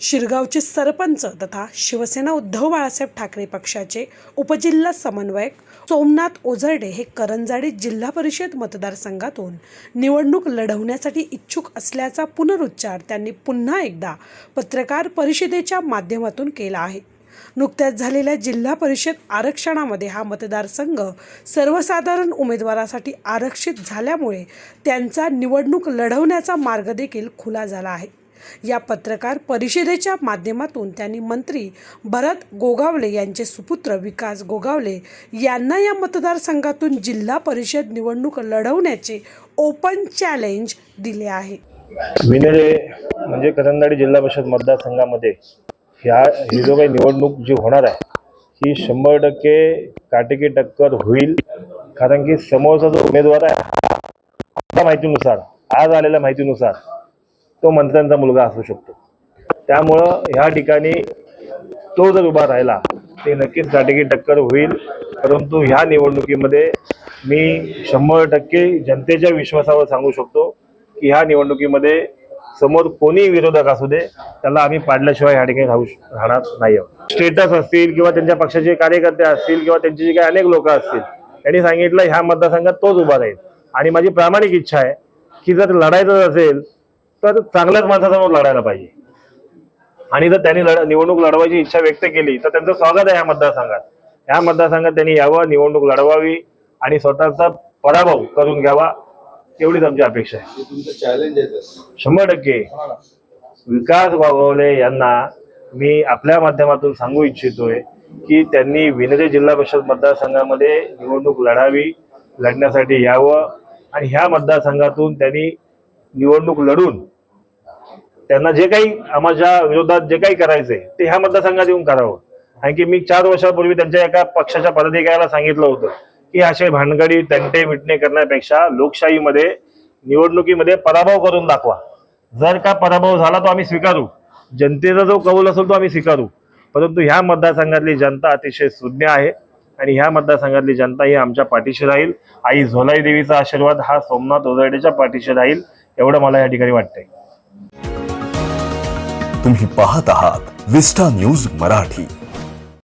शिरगावचे सरपंच तथा शिवसेना उद्धव बाळासाहेब ठाकरे पक्षाचे उपजिल्हा समन्वयक सोमनाथ ओझरडे हे करंजाडी जिल्हा परिषद मतदारसंघातून निवडणूक लढवण्यासाठी इच्छुक असल्याचा पुनरुच्चार त्यांनी पुन्हा एकदा पत्रकार परिषदेच्या माध्यमातून केला आहे. नुकत्याच झालेल्या जिल्हा परिषद आरक्षणामध्ये हा मतदारसंघ सर्वसाधारण उमेदवारासाठी आरक्षित झाल्यामुळे त्यांचा निवडणूक लढवण्याचा मार्ग देखील खुला झाला आहे. या पत्रकार परिषदेच्या माध्यमातून त्यांनी मंत्री भरत गोगावले यांचे सुपुत्र विकास गोगावले यांना या मतदारसंघातून जिल्हा परिषद निवडणूक लढवण्याचे ओपन चॅलेंज दिले आहे. विनेरे म्हणजे करंदाडी जिल्हा परिषद मतदारसंघामध्ये ह्या ही जो काही निवडणूक जी होणार आहे ही शंभर टक्के काटेकी टक्कर होईल. कारण की समोरचा जो उमेदवार आहे आपल्या माहितीनुसार आज आलेल्या माहितीनुसार तो मंत्र्यांचा मुलगा असू शकतो. त्यामुळं ह्या ठिकाणी तो जर उभा राहिला ते नक्कीच काटेकी टक्कर होईल. परंतु ह्या निवडणुकीमध्ये मी शंभर टक्के जनतेच्या विश्वासावर सांगू शकतो की ह्या निवडणुकीमध्ये समोर कोणी विरोधक असू दे त्याला आम्ही पाडल्याशिवाय ह्या ठिकाणी राहू राहणार नाही आहोत स्टेटस असतील किंवा त्यांच्या पक्षाचे कार्यकर्ते असतील किंवा त्यांचे जे काही अनेक लोक असतील त्यांनी सांगितलं ह्या मतदारसंघात तोच उभा राहील. आणि माझी प्रामाणिक इच्छा आहे की जर लढायचं असेल तर चांगल्याच माणसासमोर लढायला पाहिजे. आणि जर त्यांनी लढ निवडणूक लढवायची इच्छा व्यक्त केली तर त्यांचं स्वागत आहे या मतदारसंघात. या मतदारसंघात त्यांनी यावं निवडणूक लढवावी आणि स्वतःचा पराभव करून घ्यावा एवढीच आमची अपेक्षा आहे. चॅलेंज शंभर टक्के. विकास वागवले यांना मी आपल्या माध्यमातून सांगू इच्छितोय की त्यांनी विनरे जिल्हा परिषद मतदारसंघामध्ये निवडणूक लढावी लढण्यासाठी यावं आणि ह्या मतदारसंघातून त्यांनी निवडणूक लढून त्यांना जे काही आम्हाला विरोधात जे काही करायचंय ते ह्या मतदारसंघात येऊन करावं. कारण की मी चार वर्षापूर्वी त्यांच्या एका पक्षाच्या पदाधिकाऱ्याला सांगितलं होतं की असे भानगडी तंटे मिटणे करण्यापेक्षा लोकशाहीमध्ये निवडणुकीमध्ये पराभव करून दाखवा. जर का पराभव झाला तो आम्ही स्वीकारू. जनतेचा जो कौल असेल तो आम्ही स्वीकारू. परंतु ह्या मतदारसंघातली जनता अतिशय सुज्ञ आहे आणि ह्या मतदारसंघातली जनता ही आमच्या पाठीशी राहील. आई झोलाई देवीचा आशीर्वाद हा सोमनाथ ओझरडेच्या पाठीशी राहील. एवढं मला या ठिकाणी वाटतंय. तुम्ही पाहत आहात विस्टा न्यूज मराठी.